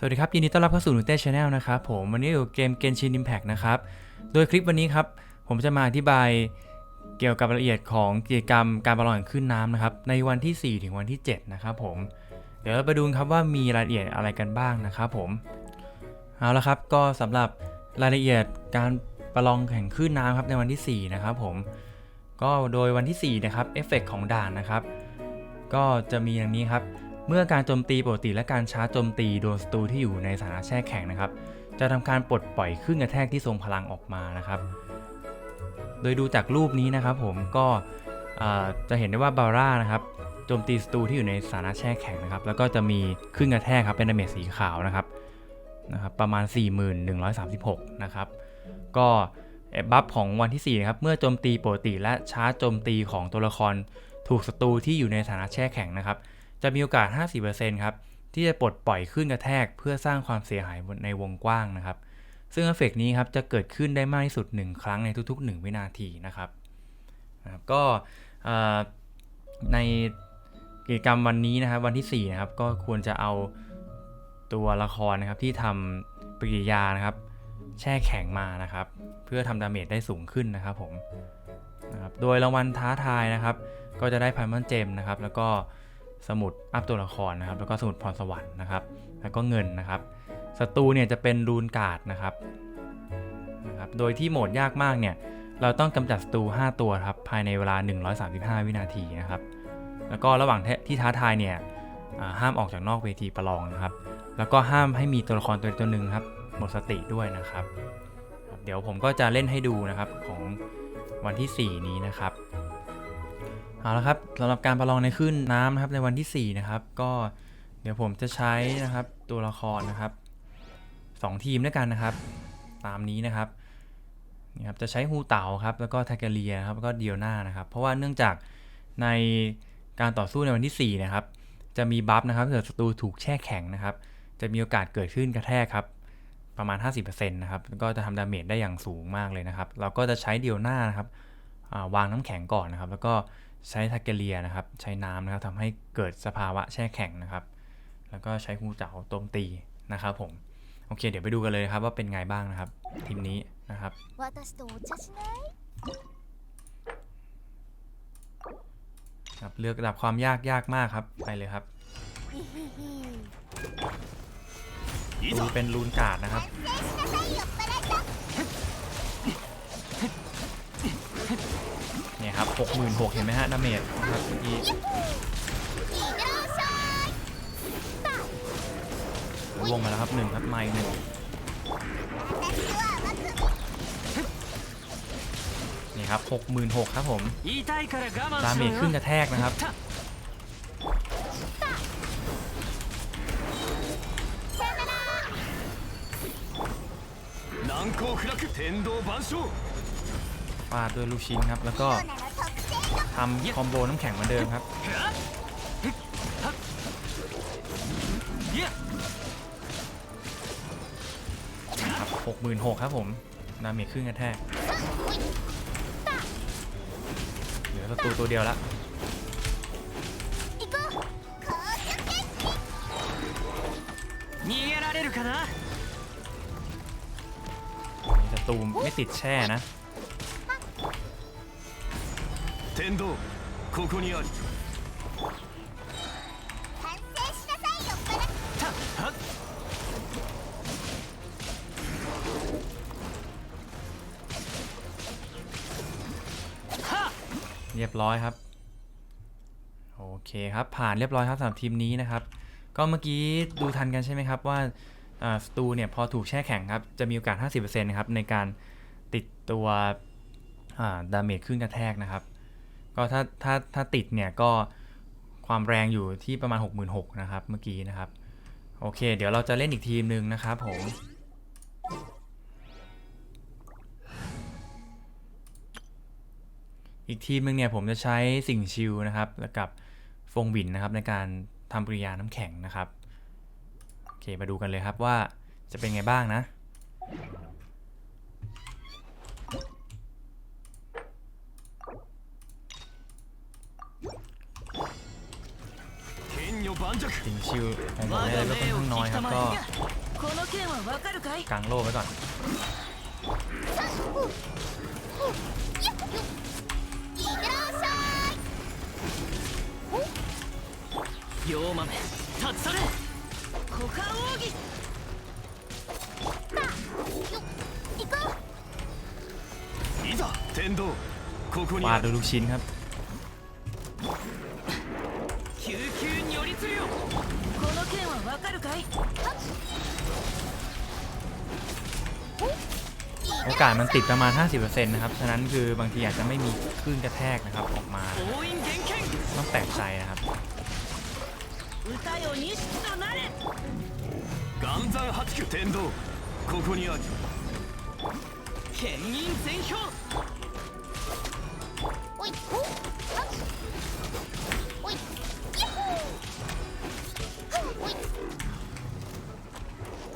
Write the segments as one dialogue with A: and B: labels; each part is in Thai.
A: สวัสดีครับ ยินดีต้อนรับเข้าสู่นูเต้ชาแนลนะครับผมวันนี้อยู่เกม Genshin Impact นะครับ โดยคลิปวันนี้ครับ ผมจะมาอธิบายเกี่ยวกับรายละเอียดของกิจกรรมการประลองขึ้นน้ำนะครับ ในวันที่ 4 ถึงวันที่ 7 นะครับผม เดี๋ยวเราไปดูครับว่ามีรายละเอียดอะไรกันบ้างนะครับผม เอาละครับก็สำหรับรายละเอียดการประลองแข่งขึ้นน้ำครับในวันที่ 4 นะครับผม ก็โดยวันที่ 4 นะครับเอฟเฟกของด่านนะครับ ก็จะมีอย่างนี้ครับ เมื่อการโจมตีปกติและการชาร์จโจมตีโดนศัตรูที่อยู่ในสถานะแช่แข็งนะครับ จะทำการปลดปล่อยคลื่นกระแทกที่ทรงพลังออกมานะครับ โดยดูจากรูปนี้นะครับผมก็จะเห็นได้ว่าบาร่านะครับโจมตีศัตรูที่อยู่ในสถานะแช่แข็งนะครับ แล้วก็จะมีคลื่นกระแทกครับเป็นดาเมจสีขาวนะครับนะครับประมาณ 4136 นะครับ ก็บัฟของวันที่4นะครับเมื่อโจมตีปกติและชาร์จโจมตีของตัวละครถูกศัตรูที่อยู่ในสถานะแช่แข็งนะครับ จะมีโอกาส 50%ครับที่จะปลดปล่อยคลื่นกระแทกเพื่อสร้างความเสียหายในวงกว้างนะครับ ซึ่งเอฟเฟกต์นี้ครับจะเกิดขึ้นได้มากที่สุด 1 ครั้งในทุก ๆ 1 วินาทีนะครับก็ในกิจกรรมวันนี้นะครับวันที่ 4 นะครับ ก็ควรจะเอาตัวละครนะครับที่ทำปฏิกิริยานะครับ แช่แข็งมานะครับ เพื่อทำดาเมจได้สูงขึ้นนะครับผมนะครับโดยรางวัลท้าทายนะครับ ก็จะได้พันมันเจมนะครับ แล้วก็ สมุดอัพตัวละครนะครับ แล้วก็สมุดพรสวรรค์นะครับ แล้วก็เงินนะครับศัตรูเนี่ยจะเป็นรูนการ์ดนะครับนะครับ โดยที่โหมดยากมากเนี่ย เราต้องกำจัดศัตรู5 ตัวครับ ภายในเวลา 135 วินาทีนะครับ แล้วก็ระหว่างที่ท้าทายเนี่ยห้ามออกจากนอกเวทีประลองนะครับ แล้วก็ห้ามให้มีตัวละครตัวใดตัวหนึ่งครับหมดสติด้วยนะครับครับ เดี๋ยวผมก็จะเล่นให้ดูนะครับของวันที่ 4 นี้นะครับ เอาละครับสำหรับการประลองในคลื่นน้ำนะครับในวันที่ 4 นะครับ ก็เดี๋ยวผมจะใช้นะครับตัวละครนะครับสองทีมด้วยกันนะครับ ตามนี้นะครับนี่ครับจะใช้ฮูเต่าครับแล้วก็ทาเกเลียครับแล้วก็เดียวหน้านะครับ เพราะว่าเนื่องจากในการต่อสู้ในวันที่ 4 นะครับ จะมีบัฟนะครับถ้าเกิดศัตรูถูกแช่แข็งนะครับ จะมีโอกาสเกิดขึ้นกระแทกครับประมาณ 50%นะครับก็จะทำดาเมจได้อย่างสูงมากเลยนะครับ เราก็จะใช้เดียวหน้านะครับาวางน้ำแข็งก่อนนะครับ แล้วก็ ใช้ทาเกเลียนะครับ ใช้น้ำนะครับทำให้เกิดสภาวะแช่แข็งนะครับ แล้วก็ใช้คูเต๋าต้มตีนะครับผม โอเค เดี๋ยวไปดูกันเลยครับว่าเป็นไงบ้างนะครับ ทีมนี้นะครับ ครับเลือกระดับความยากยากมากครับ ไปเลยครับดูเป็นลูนกาดนะครับ ครับ66,000เห็นไหมฮะดาเมจนะครับเมื่อกี้ ล่วงมาแล้วครับหนึ่งครับไม่หนึ่งนี่ครับหกหมื่นหกครับผม
B: 痛いから我慢
A: ดา
B: し
A: เม
B: ろ
A: จขึ้น
B: よ
A: กระแทกนะครับ
B: 難攻不落天道万象
A: ฟาดด้วยลูกชิ้นครับ แล้วก็ ทำคอมโบน้ำแข็งเหมือนเดิมครับครับหกหมื่นหกครับผม นาเมจครึ่งกระแทก เหลือศัตรูตัวเดียวละนี่ศัตรูไม่ติดแช่นะ
B: 天道ここにあり
C: 反省しなさいよバラ
B: たはっ
A: เรียบร้อยครับ โอเคครับ ผ่านเรียบร้อยครับสำหรับทีมนี้นะครับ ก็เมื่อกี้ดูทันกันใช่ไหมครับว่าอ่าสตูเนี่ยพอถูกแช่แข็งครับ จะมีโอกาส 50%นะครับในการติดตัวดาเมจขึ้นกระแทกนะครับ ก็ถ้าถ้าถ้าติดเนี่ยก็ความแรงอยู่ที่ประมาณ 66,000นะครับเมื่อกี้นะครับ โอเค เดี๋ยวเราจะเล่นอีกทีมหนึ่งนะครับผมอีกทีมหนึ่งเนี่ยผมจะใช้สิ่งชิลนะครับแล้วกับฟงบินนะครับในการทำปริยาน้ำแข็งนะครับโอเคมาดูกันเลยครับว่าจะเป็นไงบ้างนะ
B: 剣女盤石
A: สิงชิวของผมเนี่ยเลยก็ค่อนข้างน้อยครับ ก็
D: この件はわかるかい
A: กางโล่ไว้ก่อน
C: いってらっしゃい
B: 妖豆立ち去れ
D: 股間奥義
C: よ行こ
B: いざ天道ここに
A: วา
B: あ
A: ด
B: る
A: ดูลูกชิ้นครับ
B: 救急如律よ
D: この件はわかるかい
A: โอกาสมันติดประมาณ 50%นะครับ ฉะนั้นคือบางทีอาจจะไม่มีคลื่นกระแทกนะครับ ออกมา
B: 応援厳剣
A: ต้องแปลกใจนะครับ
D: 歌よ錦となれ
B: 岩山八九天道ここにある剣印全氷
C: おいお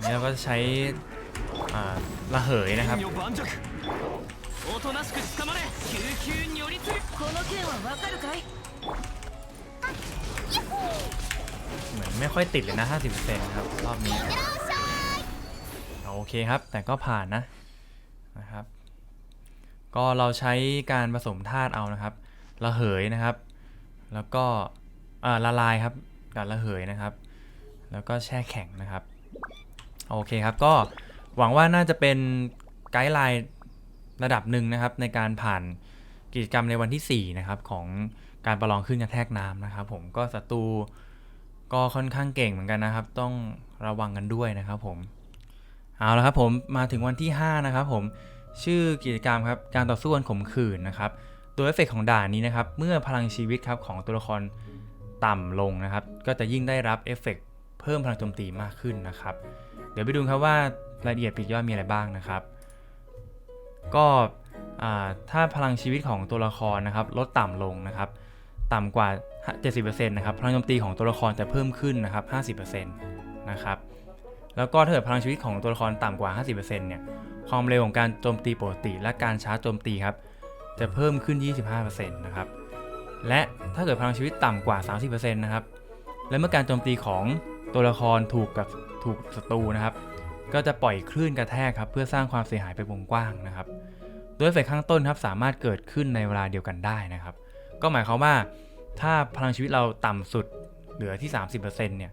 A: นี่เก็ใช้ระเหยนะครับเหมือนไม่ค่อยติดเลยนะ 50%นะครับ รอบนี้ โอเคครับ แต่ก็ผ่านนะนะครับ ก็เราใช้การผสมธาตุเอานะครับ ระเหยนะครับ แล้วก็ละลายครับกับระเหยนะครับ แล้วก็แช่แข็งนะครับ โอเคครับ ก็หวังว่าน่าจะเป็นไกด์ไลน์ระดับหนึ่งนะครับ ในการผ่านกิจกรรมในวันที่ 4 นะครับ ของการประลองขึ้นกระแทกน้ำนะครับ ผมก็ศัตรูก็ค่อนข้างเก่งเหมือนกันนะครับ ต้องระวังกันด้วยนะครับผมเอาละครับผมมาถึงวันที่ 5 นะครับผมชื่อกิจกรรมครับการต่อสู้กันข่มขืนนะครับตัวเอฟเฟกต์ของด่านนี้นะครับ เมื่อพลังชีวิตครับของตัวละครต่ำลงนะครับ ก็จะยิ่งได้รับเอฟเฟกต์เพิ่มพลังโจมตีมากขึ้นนะครับ เดี๋ยวไปดูครับว่ารายละเอียดปีกย่อยมีอะไรบ้างนะครับ ก็ถ้าพลังชีวิตของตัวละครนะครับลดต่ำลงนะครับ ต่ำกว่า 70%นะครับพลังโจมตีของตัวละครจะเพิ่มขึ้นนะครับ50%นะครับแล้วก็ถ้าเกิดพลังชีวิตของตัวละครต่ำกว่า 50%เนี่ยความเร็วของการโจมตีปกติ และการชาร์จโจมตีครับจะเพิ่มขึ้น 25%นะครับและถ้าเกิดพลังชีวิตต่ำกว่า 30%นะครับและเมื่อการโจมตีของตัวละครถูกกับ ถูกศัตรูนะครับ ก็จะปล่อยคลื่นกระแทกครับ เพื่อสร้างความเสียหายไปวงกว้างนะครับ โดยเฟเฟกข้างต้นครับสามารถเกิดขึ้นในเวลาเดียวกันได้นะครับ ก็หมายความว่า ถ้าพลังชีวิตเราต่ำสุดเหลือที่ 30%เนี่ย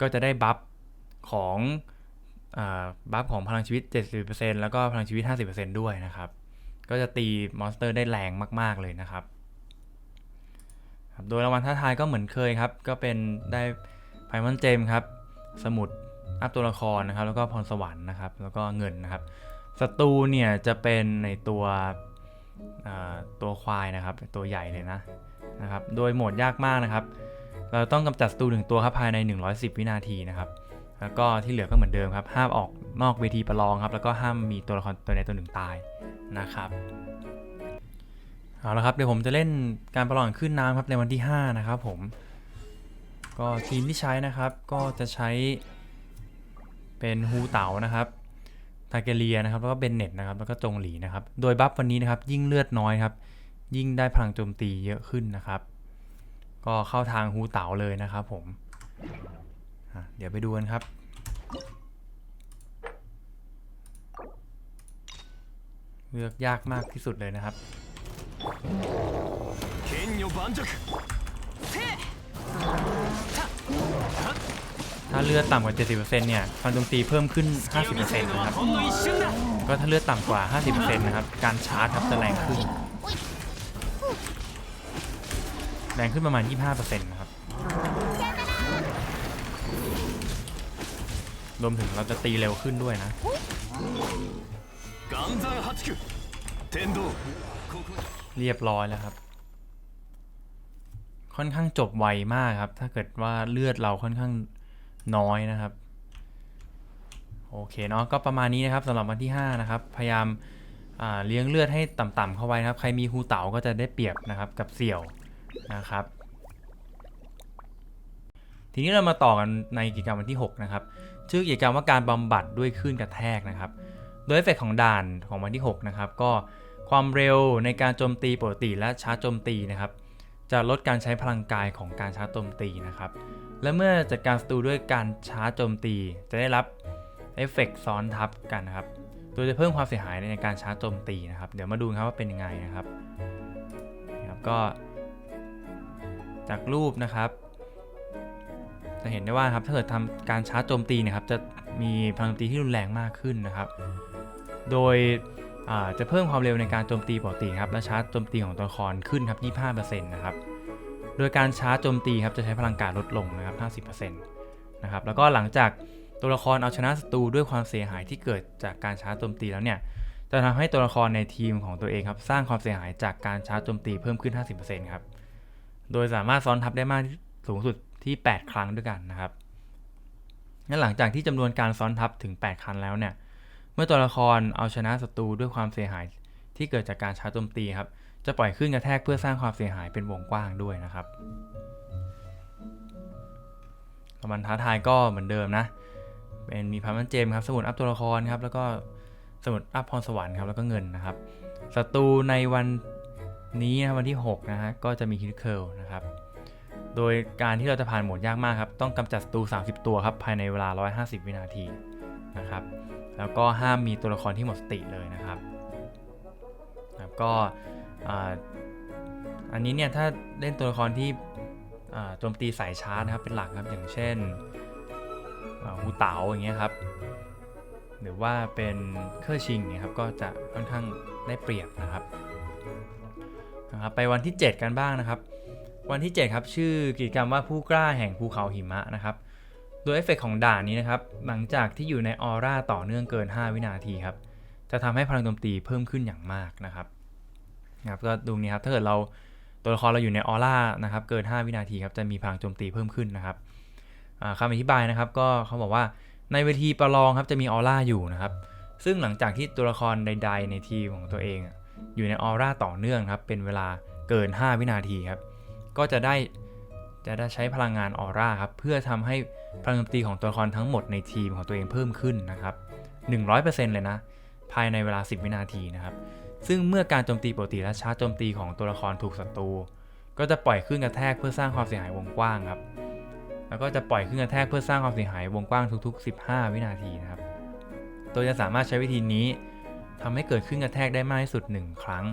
A: ก็จะได้บัฟของอบัฟของพลังชีวิต 70%แล้วก็พลังชีวิต 50%ด้วยนะครับ ก็จะตีมอนสเตอร์ได้แรงมาก ๆ เลยนะครับครับโดยรางวัลท้าทายก็เหมือนเคยครับ ก็เป็นได้ไพมอนเจมครับ สมุด อัพตัวละครนะครับ แล้วก็พรสวรรค์นะครับ แล้วก็เงินนะครับศัตรูเนี่ยจะเป็นในตัวตัวควายนะครับ ตัวใหญ่เลยนะนะครับ โดยโหมดยากมากนะครับ เราต้องกำจัดศัตรูหนึ่งตัวครับภายใน 110 วินาทีนะครับ แล้วก็ที่เหลือก็เหมือนเดิมครับ ห้ามออกนอกเวทีประลองครับ แล้วก็ห้ามมีตัวละครตัวใดตัวหนึ่งตายนะครับเอาละครับเดี๋ยวผมจะเล่นการประลองขึ้นน้ำครับในวันที่ 5 นะครับผม ก็ทีมที่ใช้นะครับก็จะใช้ เป็นฮูเต๋านะครับทาเกเลียนะครับแล้วก็เบนเน็ตนะครับแล้วก็จงหลีนะครับ โดยบัฟวันนี้นะครับยิ่งเลือดน้อยครับ ยิ่งได้พลังโจมตีเยอะขึ้นนะครับ ก็เข้าทางฮูเต๋าเลยนะครับผมเดี๋ยวไปดูกันครับเลือกยากมากที่สุดเลยนะครับ
B: เคนโยบันจัก
A: ถ้าเลือดต่ำกว่า 70%เนี่ยความโจมตีเพิ่มขึ้น 50%นะครับ ก็ถ้าเลือดต่ำกว่า 50%นะครับ การชาร์จครับจะแรงขึ้น แรงขึ้นประมาณ 25%นะครับ รวมถึงเราจะตีเร็วขึ้นด้วยนะเรียบร้อยแล้วครับ ค่อนข้างจบไวมากครับ ถ้าเกิดว่าเลือดเราค่อนข้าง น้อยนะครับ โอเคเนาะก็ประมาณนี้นะครับสำหรับวันที่ 5 นะครับ พยายามาเลี้ยงเลือดให้ต่ำๆเข้าไว้นะครับ ใครมีฮูเต๋าก็จะได้เปรียบนะครับกับเสี่ยวนะครับ ทีนี้เรามาต่อกันในกิจกรรมวันที่ 6 นะครับ ชื่อกิจกรรมว่าการบำบัดด้วยคลื่นกระแทกนะครับ โดยเอฟเฟกของด่านของวันที่ 6 นะครับ ก็ความเร็วในการโจมตีปกติและชาร์จโจมตีนะครับ จะลดการใช้พลังกายของการชาร์จโจมตีนะครับ และเมื่อจัดการศัตรูด้วยการชาร์จโจมตี จะได้รับเอฟเฟกต์ซ้อนทับกันนะครับโดยจะเพิ่มความเสียหายในการชาร์จโจมตีนะครับ เดี๋ยวมาดูครับว่าเป็นยังไงนะครับนะครับ ก็ จากรูปนะครับ จะเห็นได้ว่าครับถ้าเกิดทำการชาร์จโจมตีเนะครับ จะมีพลังโจมตีที่รุนแรงมากขึ้นนะครับ โดย จะเพิ่มความเร็วในการโจมตีปกติครับและชาร์จโจมตีของตัวละครขึ้นครับ 25%นะครับ โดยการชาร์จโจมตีครับจะใช้พลังการลดลงนะครับ 50%นะครับ แล้วก็หลังจากตัวละครเอาชนะศัตรูด้วยความเสียหายที่เกิดจากการชาร์จโจมตีแล้วเนี่ยจะทำให้ตัวละครในทีมของตัวเองครับสร้างความเสียหายจากการชาร์จโจมตีเพิ่มขึ้น 50%ครับ โดยสามารถซ้อนทับได้มากสูงสุดที่ 8 ครั้งด้วยกันนะครับงั้นหลังจากที่จำนวนการซ้อนทับถึง 8 ครั้งแล้วเนี่ย เมื่อตัวละครเอาชนะศัตรูด้วยความเสียหายที่เกิดจากการชาร์จโจมตีครับ จะปล่อยขึ้นกระแทกเพื่อสร้างความเสียหายเป็นวงกว้างด้วยนะครับรางวัลท้าทายก็เหมือนเดิมนะ เป็นมีพัมมันเจมครับ สมุดอัพตัวละครครับ แล้วก็สมุดอัพพรสวรรค์ครับ แล้วก็เงินนะครับ ศัตรูในวันนี้นะวันที่ 6 นะฮะ ก็จะมีฮิตเคิลนะครับ โดยการที่เราจะผ่านโหมดยากมากครับ ต้องกำจัดศัตรู 30 ตัวครับ ภายในเวลา 150 วินาทีนะครับ แล้วก็ห้ามมีตัวละครที่หมดสติเลยนะครับครับก็อันนี้เนี่ยถ้าเล่นตัวละครที่โจมตีสายชาร์จนะครับเป็นหลักครับอย่างเช่นฮูเต๋าอย่างเงี้ยครับหรือว่าเป็นเคอร์ชิงเนี่ยครับก็จะค่อนข้างได้เปรียบนะครับนะครับ ไปวันที่ 7 กันบ้างนะครับ วันที่ 7 ครับ ชื่อกิจกรรมว่าผู้กล้าแห่งภูเขาหิมะนะครับ โดยเอฟเฟกต์ของด่านนี้นะครับ หลังจากที่อยู่ในออร่าต่อเนื่องเกิน 5 วินาทีครับ จะทำให้พลังโจมตีเพิ่มขึ้นอย่างมากนะครับนะครับก็ดูนี้ครับ ถ้าเกิดเราตัวละครเราอยู่ในออร่านะครับ เกิน 5 วินาทีครับ จะมีพลังโจมตีเพิ่มขึ้นนะครับอ่าคำอธิบายนะครับ ก็เขาบอกว่าในเวทีประลองครับจะมีออร่าอยู่นะครับ ซึ่งหลังจากที่ตัวละครใด ๆ ในทีมของตัวเอง อยู่ในออร่าต่อเนื่องครับ เป็นเวลาเกิน 5 วินาทีครับ ก็จะได้ จะได้ใช้พลังงานออร่าครับเพื่อทำให้พลังโจมตีของตัวละครทั้งหมดในทีมของตัวเองเพิ่มขึ้นนะครับ 100%เลยนะ ภายในเวลา 10 วินาทีนะครับ ซึ่งเมื่อการโจมตีปกติและชาร์จโจมตีของตัวละครถูกศัตรูก็จะปล่อยขึ้นกระแทกเพื่อสร้างความเสียหายวงกว้างครับ แล้วก็จะปล่อยขึ้นกระแทกเพื่อสร้างความเสียหายวงกว้างทุก ๆ 15 วินาทีนะครับโดยจะสามารถใช้วิธีนี้ทำให้เกิดขึ้นกระแทกได้มากที่สุด 1 ครั้ง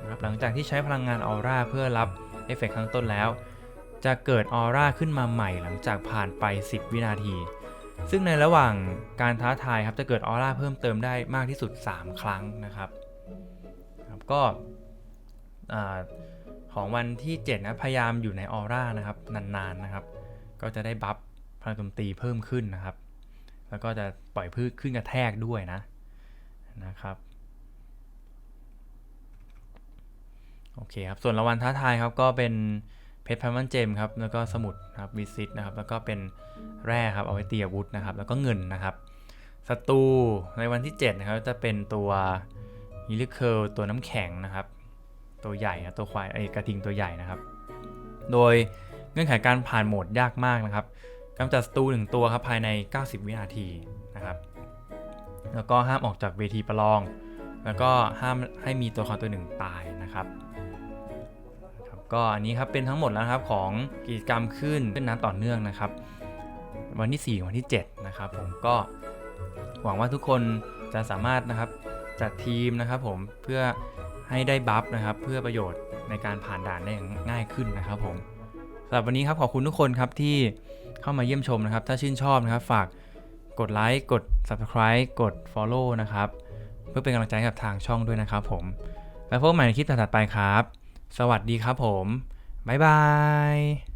A: นะครับหลังจากที่ใช้พลังงานออร่าเพื่อรับเอฟเฟกต์ข้างต้นแล้ว จะเกิดออร่าขึ้นมาใหม่หลังจากผ่านไป 10 วินาที ซึ่งในระหว่างการท้าทายครับจะเกิดออร่าเพิ่มเติมได้มากที่สุด 3 ครั้งนะครับครับก็ของวันที่ 7 นะพยายามอยู่ในออร่านะครับนานๆนะครับ ก็จะได้บัฟพลังโจมตีเพิ่มขึ้นนะครับ แล้วก็จะปล่อยพืชขึ้นกระแทกด้วยนะนะครับโอเคครับ ส่วนรางวัลท้าทายครับก็เป็น ชรพันมันเจมครับแล้วก็สมุดนะครับวิซิตนะครับแล้วก็เป็นแร่ครับเอาไว้ตีอาวุธนะครับแล้วก็เงินนะครับศัตรูในวันที่7นะครับจะเป็นตัวฮิลิเคิลตัวน้ำแข็งนะครับ ตัวใหญ่นะตัวควายไอ้กระทิงตัวใหญ่นะครับ โดยเงื่อนไขการผ่านโหมดยากมากนะครับกำจัดศัตรูหนึ่งตัวครับภายใน 90 วินาทีนะครับ แล้วก็ห้ามออกจากเวทีประลอง แล้วก็ห้ามให้มีตัวละครตัวหนึ่งตายนะครับ ก็อันนี้ครับเป็นทั้งหมดแล้วครับของกิจกรรมขึ้นขึ้นน้ำต่อเนื่องนะครับ วันที่ 4 วันที่ 7 นะครับ ผมก็หวังว่าทุกคนจะสามารถนะครับจัดทีมนะครับ ผมเพื่อให้ได้บัฟนะครับ เพื่อประโยชน์ในการผ่านด่านได้อย่างง่ายขึ้นนะครับ ผมสำหรับวันนี้ครับขอบคุณทุกคนครับที่เข้ามาเยี่ยมชมนะครับ ถ้าชื่นชอบนะครับ ฝากกดไลค์กด subscribe กด follow นะครับ เพื่อเป็นกำลังใจกับทางช่องด้วยนะครับผม แล้วพบกันใหม่ในคลิปถัดไปครับ สวัสดีครับผม บ๊ายบาย